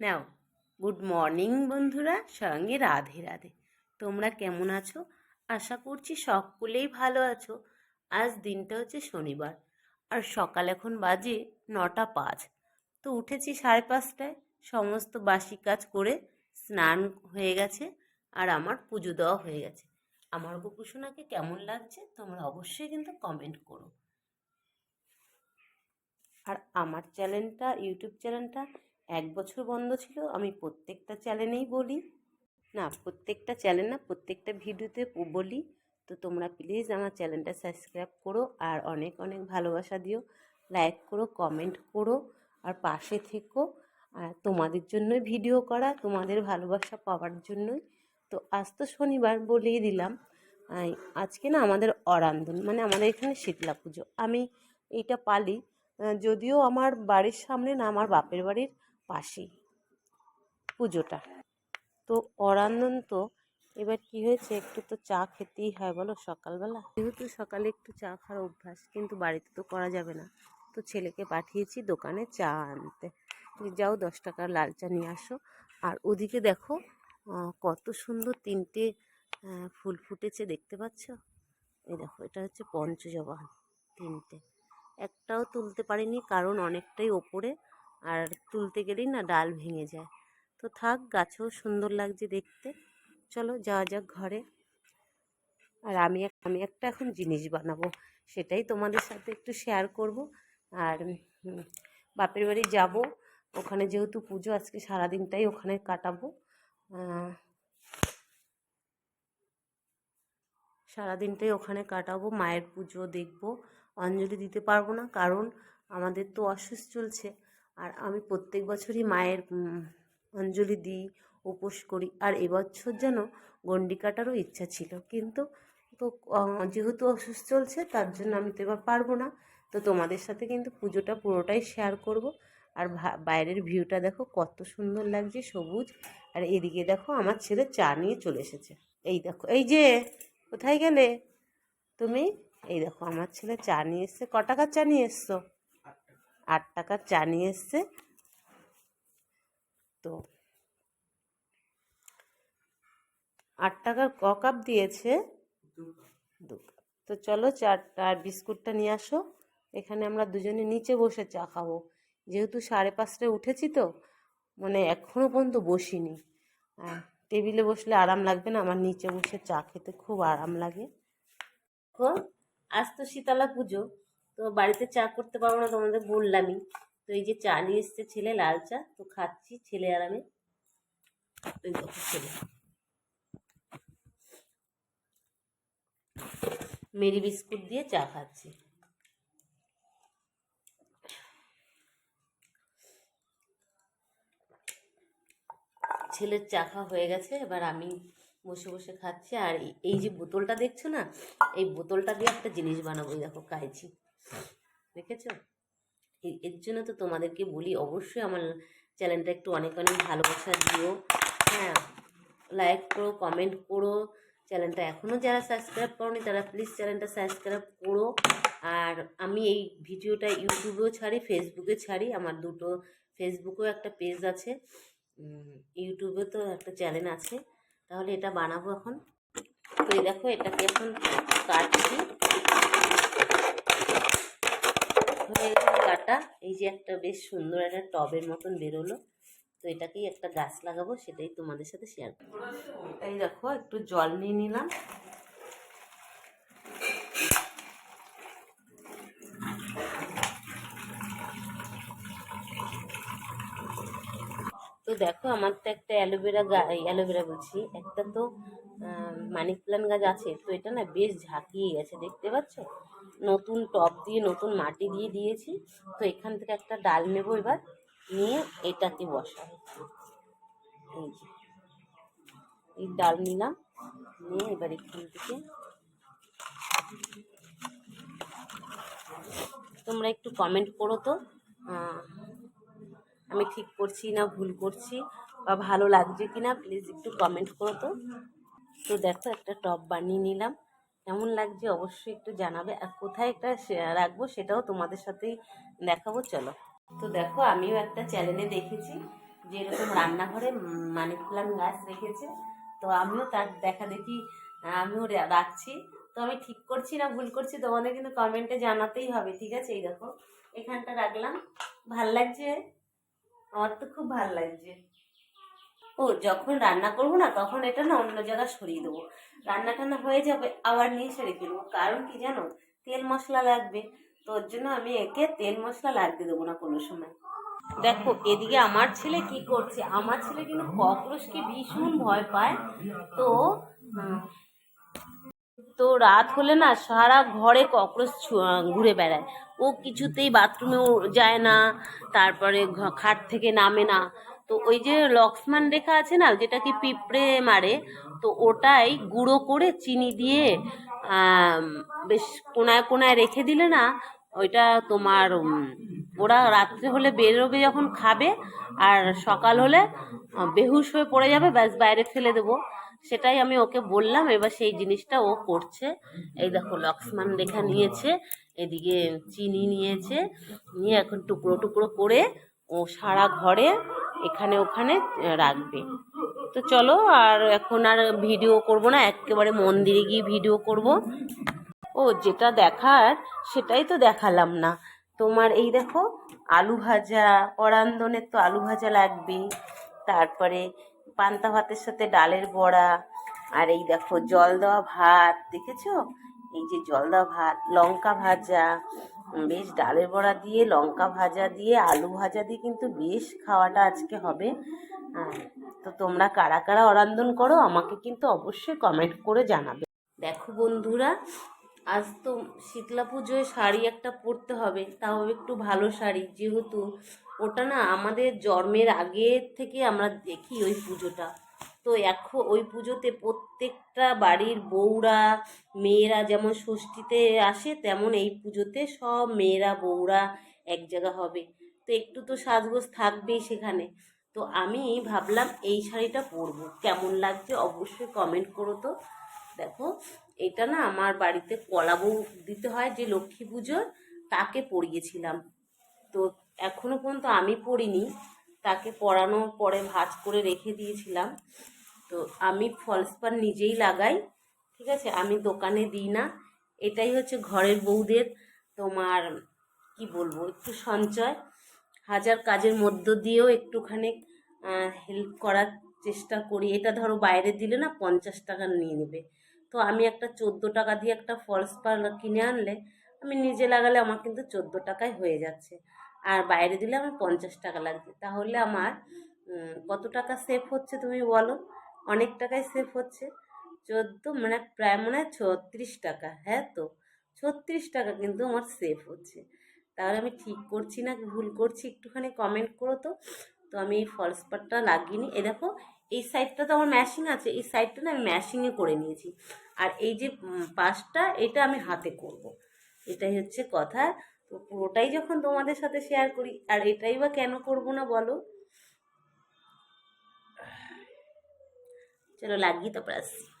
নাও good morning বন্ধুরা, সঙ্গে রাধে রাধে। তোমরা কেমন আছো? আশা করছি সকলেই ভালো আছো। আজ দিনটা হচ্ছে শনিবার, আর সকাল এখন বাজে নটা পাঁচ। তো উঠেছি সাড়ে পাঁচটায়, সমস্ত বাসি কাজ করে স্নান হয়ে গেছে, আর আমার পুজো দেওয়া হয়ে গেছে। আমার গোপুসোনাকে কেমন লাগছে তোমরা অবশ্যই কিন্তু কমেন্ট করো। আর আমার চ্যানেলটা, ইউটিউব চ্যানেলটা এক বছর বন্ধ ছিল, আমি প্রত্যেকটা চ্যানেলেই বলি। না, প্রত্যেকটা চ্যানেল না, প্রত্যেকটা ভিডিওতে বলি। তো তোমরা প্লিজ আমার চ্যানেলটা সাবস্ক্রাইব করো আর অনেক অনেক ভালোবাসা দিও। লাইক করো কমেন্ট করো আর পাশে থেকো। আর তোমাদের জন্যই ভিডিও করা, তোমাদের ভালোবাসা পাওয়ার জন্যই। তো আজ তো শনিবার বলেই দিলাম। আজকে না আমাদের অরান্ধন মানে আমাদের এখানে শীতলা পুজো। আমি এইটা পালি যদিও আমার বাড়ির সামনে না, আমার বাপের বাড়ির পাশেই পুজোটা। তো অরান্ধন তো এবার কি হয়েছে, একটু তো চা খেতেই হয় বলো সকালবেলা? যেহেতু সকালে একটু চা খাওয়ার অভ্যাস, কিন্তু বাড়িতে তো করা যাবে না। তো ছেলেকে পাঠিয়েছি দোকানে চা আনতে। যাও, দশ টাকার লাল চা নিয়ে আসো। আর ওদিকে দেখো কত সুন্দর তিনটে ফুল ফুটেছে, দেখতে পাচ্ছ? এই দেখো, এটা হচ্ছে পঞ্চজবা তিনটে। একটাও তুলতে পারিনি, কারণ অনেকটাই ওপরে। আর তুলতে গেলেই না ডাল ভেঙে যায়। তো থাক, গাছেও সুন্দর লাগছে দেখতে। চলো যাওয়া যাক ঘরে। আর আমি আমি একটা এখন জিনিস বানাবো, সেটাই তোমাদের সাথে একটু শেয়ার করব। আর বাপের বাড়ি যাব। ওখানে যেহেতু পুজো, আজকে সারাদিনটাই ওখানে কাটাবো। সারাদিনটাই ওখানে কাটাবো, মায়ের পুজো দেখব। অঞ্জলি দিতে পারব না, কারণ আমাদের তো অসুস্থ চলছে। আর আমি প্রত্যেক বছরই মায়ের অঞ্জলি দিই, উপোস করি। আর এবছর যেন গন্ডি কাটারও ইচ্ছা ছিল। কিন্তু তো যেহেতু অসুস্থ চলছে, তার জন্য আমি তো এবার পারব না। তো তোমাদের সাথে কিন্তু পুজোটা পুরোটাই শেয়ার করব। আর বাইরের ভিউটা দেখো, কত সুন্দর লাগছে, সবুজ। আর এদিকে দেখো, আমার ছেলে চা নিয়ে চলে এসেছে। এই দেখো, এই যে, কোথায় গেলে? তুমি? এই দেখো, আমার ছেলে চা নিয়ে এসছে। ক টাকার চা নিয়ে এসছো? আট টাকার চা নিয়ে এসছে। তো আট টাকার ক কাপ দিয়েছে। তো চলো চারটা আর বিস্কুটটা নিয়ে আসো। এখানে আমরা দুজনে নিচে বসে চা খাব। যেহেতু সাড়ে পাঁচটায় উঠেছি তো মানে এখনও পর্যন্ত বসিনি। টেবিলে বসলে আরাম লাগবে না, আমার নিচে বসে চা খেতে খুব আরাম লাগে। আজ তো শীতলা পুজো। তো বাড়িতে চা করতে পারব না, তোমাদের বললামই। তো এই যে চা নিয়ে এসছে ছেলে, লাল চা, তো খাচ্ছি ছেলে আর আমি। ওই দেখো ছেলে। মেরি বিস্কুট দিয়ে চা খাচ্ছি। ছেলের চা খাওয়া হয়ে গেছে, এবার আমি বসে বসে খাচ্ছি। আর এই- যে বোতলটা দেখছ না, এই বোতলটা দিয়ে একটা জিনিস বানাবো দেখো কাইছি দেখেছ? এর জন্য তো তোমাদেরকে বলি, অবশ্যই আমার চ্যানেলটা একটু অনেক অনেক ভালোবাসা দিও। হ্যাঁ লাইক করো কমেন্ট করো। চ্যানেলটা এখনও যারা সাবস্ক্রাইব করোনি, তারা প্লিজ চ্যানেলটা সাবস্ক্রাইব করো। আর আমি এই ভিডিওটা ইউটিউবেও ছাড়ি, ফেসবুকে ছাড়ি। আমার দুটো ফেসবুকেও একটা পেজ আছে। ইউটিউবে তো একটা চ্যানেল আছে। তাহলে এটা বানাবো এখন। তো দেখো, এটাকে এখন কাটছি। হয়ে গেছে কাটা এই যে একটা বেশ সুন্দর একটা টবের মতন বেরোলো, তো এটাকেই একটা গাছ লাগাবো, সেটাই তোমাদের সাথে শেয়ার করব। এই দেখো, একটু জল নিয়ে নিলাম। তো দেখো, আমার তো একটা অ্যালোভেরা গা অ্যালোভেরা বলছি, একটা তো মানি প্ল্যান্ট গাছ আছে, তো এটা না বেশ ঝাঁকিয়ে গেছে, দেখতে পাচ্ছ? নতুন টব দিয়ে, নতুন মাটি দিয়ে দিয়েছি। তো এখান থেকে একটা ডাল নেব এবার, নিয়ে এটাকে বসাবো। এই এই ডাল নিলাম, নিয়ে এবার এখান থেকে তোমরা একটু কমেন্ট করো তো আমি ঠিক করছি না, ভুল করছি, বা ভালো লাগছে কি না প্লিজ একটু কমেন্ট করো তো। তো দেখো একটা টপ বানিয়ে নিলাম। কেমন লাগছে অবশ্যই একটু জানাবে। আর কোথায় একটা রাখব সেটাও তোমাদের সাথেই দেখাবো, চলো। তো দেখো, আমিও একটা চ্যানেলে দেখেছি যে এরকম রান্নাঘরে মানি প্লান্ট গাছ রেখেছে। তো আমিও তার দেখা দেখি, আমিও রাখছি। তো আমি ঠিক করছি না, ভুল করছি তোমাদের কিন্তু কমেন্টে জানাতেই হবে, ঠিক আছে? এই দেখো, এখানটা রাখলাম। ভালো লাগছে? আমার তো খুব ভালো লাগছে। ও, যখন রান্না করব না, তখন এটা না অন্য জায়গায় সরিয়ে দেবো। রান্না টান্না হয়ে যাবে, আবার নিয়ে এসে রেখে দেবো কারণ কি জানো? তেল মশলা লাগবে। তো ওর জন্য আমি একে তেল মশলা লাগতে দেবো না কোনো সময়। দেখো, এদিকে আমার ছেলে কি করছে? আমার ছেলে কিন্তু ককরোচকে ভীষণ ভয় পায়। তো তো রাত হলে না সারা ঘরে ককরোচ ঘুরে বেড়ায়। ও কিছুতেই বাথরুমেও যায় না, তারপরে খাট থেকে নামে না। তো ওই যে লক্সমান রেখা আছে না, যেটা কি পিঁপড়ে মারে, তো ওটাই গুঁড়ো করে চিনি দিয়ে বেশ কোনায় কোনায় রেখে দিলে না, ওইটা তোমার ওরা রাত্রে হলে বেরোবে যখন খাবে, আর সকাল হলে বেহুশ হয়ে পড়ে যাবে, ব্যাস বাইরে ফেলে দেবো। সেটাই আমি ওকে বললাম, এবার সেই জিনিসটা ও করছে। এই দেখো লক্সমান রেখা নিয়েছে, এদিকে চিনি নিয়েছে, নিয়ে এখন টুকরো টুকরো করে ও সারা ঘরে এখানে ওখানে রাখবে। তো চলো, আর এখন আর ভিডিও করব না, একেবারে মন্দিরে গিয়ে ভিডিও করব। ও, যেটা দেখার, সেটাই তো দেখালাম না। তোমার এই দেখো, আলু ভাজা অরান্দনের তো আলু ভাজা লাগবে। তারপরে পান্তা ভাতের সাথে ডালের বড়া, আর এই দেখো, জল দেওয়া ভাত, দেখেছ? এই যে জল দেওয়া ভাত, লঙ্কা ভাজা বেশ ডালের বড়া দিয়ে, লঙ্কা ভাজা দিয়ে, আলু ভাজা দিয়ে কিন্তু বেশ খাওয়াটা আজকে হবে। তো তোমরা কারা কারা অরান্দন করো আমাকে কিন্তু অবশ্যই কমেন্ট করে জানাবে। দেখো বন্ধুরা, আজ তো শীতলা পুজোয় শাড়ি একটা পরতে হবে, তাও একটু ভালো শাড়ি। যেহেতু ওটা না আমাদের জন্মের আগে থেকে আমরা দেখি ওই পুজোটা। তো এখন ওই পুজোতে প্রত্যেকটা বাড়ির বউরা, মেয়েরা যেমন ষষ্ঠীতে আসে, তেমন এই পুজোতে সব মেয়েরা, বউরা এক জায়গা হবে। তো একটু তো সাজগোজ থাকবেই সেখানে। তো আমি ভাবলাম এই শাড়িটা পরবো। কেমন লাগছে অবশ্যই কমেন্ট করো তো। দেখো, এটা না আমার বাড়িতে কলা বউ দিতে হয় যে লক্ষ্মী পুজোর, তাকে পরিয়েছিলাম। তো এখনও পর্যন্ত আমি পড়িনি তাকে পরানোর পরে ভাঁজ করে রেখে দিয়েছিলাম। তো আমি ফলস পার নিজেই লাগাই, ঠিক আছে? আমি দোকানে দিই না। এটাই হচ্ছে ঘরের বউদের তোমার, কি বলব, একটু সঞ্চয়। হাজার কাজের মধ্য দিয়েও একটুখানি হেল্প করার চেষ্টা করি। এটা ধরো বাইরে দিলে না পঞ্চাশ টাকা নিয়ে নেবে। তো আমি একটা চোদ্দ টাকা দিয়ে একটা ফলস পার্লার কিনে আনলে, আমি নিজে লাগালে আমার কিন্তু চোদ্দ টাকায় হয়ে যাচ্ছে। আর বাইরে দিলে আমার পঞ্চাশ টাকা লাগছে। তাহলে আমার কত টাকা সেভ হচ্ছে তুমি বলো? অনেক টাকাই সেভ হচ্ছে। চোদ্দ মানে প্রায় মনে হয় ছত্রিশ টাকা হ্যাঁ তো? ছত্রিশ টাকা কিন্তু আমার সেভ হচ্ছে। তাহলে আমি ঠিক করছি না, ভুল করছি, একটুখানি কমেন্ট করো তো। তো আমি এই ফলস পাটটা লাগিয়ে এই দেখো, এই সাইডটা তো আমার ম্যাশিং আছে, এই সাইডটা না আমি ম্যাশিংয়ে করে নিয়েছি। আর এই যে পাশটা, এটা আমি হাতে করব। এটাই হচ্ছে কথা। তো পুরোটাই যখন তোমাদের সাথে শেয়ার করি, আর এটাই বা কেন করব না বলো? চলো লাগিয়ে তারপর আসছি